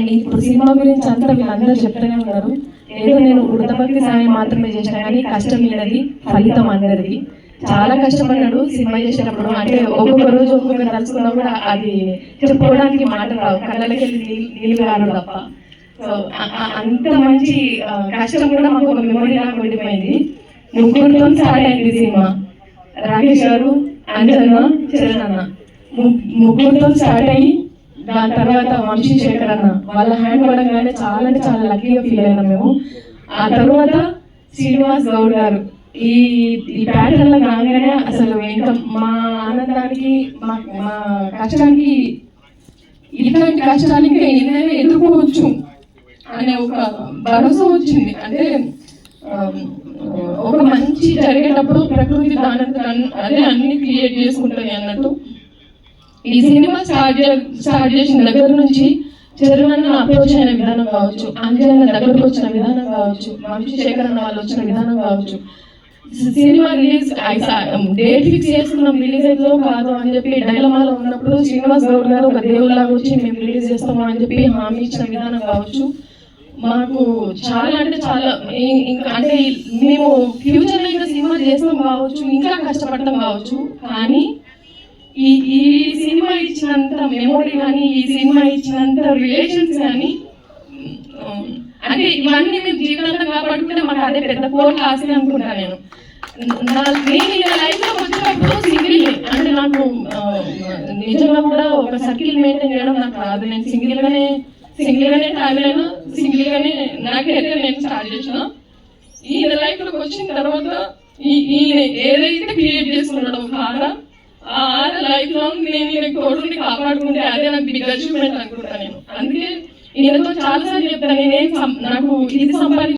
And ఇప్పుడు cinema గురించి అంతా వీళ్ళందరూ చెప్తూనే ఉన్నారు. ఏదో నేను వృద్ధభక్తి సాయం మాత్రమే చేసిన కానీ కష్టం మీదది ఫలితం అందరిది. చాలా కష్టపడ్డాడు సినిమా చేసేటప్పుడు. అంటే ఒక్కొక్క రోజు ఒక్కొక్క తలుచుకున్నా కూడా అది చెప్పుకోవడానికి మాట రావు. కళ్ళకి నీళ్ళు- కాదు తప్ప. సో అంత మంచి కష్టం కూడా మాకు ఒక మెమొరీ లాగా ఉండిపోయింది. ముగ్గురుతో స్టార్ట్ అయింది సినిమా. రాకేష్ గారు అంజన్న చరణ్ అన్న ముగ్గురుతో స్టార్ట్ అయ్యి దాని తర్వాత వంశీ శేఖర్ అన్న వాళ్ళ హ్యాండ్ పడంగానే చాలా అంటే చాలా లక్కీగా ఫీల్ అయినాం మేము. ఆ తర్వాత శ్రీనివాస్ గౌడ్ గారు ఈ ఈ ప్యాటర్న్లో రాగానే అసలు ఇంకా మా ఆనందానికి మా మా కష్టానికి ఇలాంటి కష్టానికి ఏదైనా ఎదుర్కోవచ్చు అనే ఒక భరోసా వచ్చింది. అంటే ఒక మంచి జరిగేటప్పుడు ప్రకృతి దానంత అదే అన్ని క్రియేట్ చేసుకుంటుంది అన్నట్టు. ఈ సినిమా స్టార్ట్ స్టార్ట్ చేసిన దగ్గర నుంచి చరణ్ అప్రోచ్ అయిన విధానం కావచ్చు అంజన దగ్గరకు వచ్చిన విధానం కావచ్చు వంశీ శేఖర్ అన్న వాళ్ళు వచ్చిన విధానం కావచ్చు. సినిమా రిలీజ్ డేట్ ఫిక్స్ చేసుకున్నాం రిలీజ్ అవుతుందో కాదో అని చెప్పి డైలమాలో ఉన్నప్పుడు శ్రీనివాస్ గౌడ్ గారు ఒక దేవుళ్ళగా వచ్చి మేము రిలీజ్ చేస్తాము అని చెప్పి హామీ ఇచ్చిన విధానం కావచ్చు. మాకు చాలా అంటే చాలా ఇంకా అంటే మేము ఫ్యూచర్లో ఇంకా సినిమా చేస్తాం కావచ్చు ఇంకా కష్టపడతాం కావచ్చు కానీ ఈ ఈ సినిమా ఇచ్చినంత మెమొరీ కానీ ఈ సినిమా ఇచ్చినంత రిలేషన్స్ కానీ అంటే ఇవన్నీ మేము జీవితంలో కాపాడుకుంటే మాకు అదే పెద్ద కోట్ల ఆశ అనుకుంటా నేను. నా నేను ఇలా లైఫ్లో వచ్చినప్పుడు సింగిల్ అంటే నాకు నిజంగా కూడా ఒక సర్కిల్ మెయింటైన్ చేయడం నాకు రాదు. నేను సింగిల్ గానే సింగిల్ గానే ట్రావెల్ అయినా సింగిల్ గానే నా కెరీర్ నేను స్టార్ట్ చేసిన. ఈ లైఫ్లోకి వచ్చిన తర్వాత ఈ- ఈయన ఏదైతే క్రియేట్ చేసుకున్నాడో ఒక లైఫ్ లాంగ్ నేను ఈయన తోడుని కాపాడుకుంటే అదే నాకు బిగ్ అచీవ్మెంట్ అనుకుంటా నేను. అందుకే ఈయనతో చాలాసార్లు చెప్తాను నేనేం నాకు ఇది సంపాదించి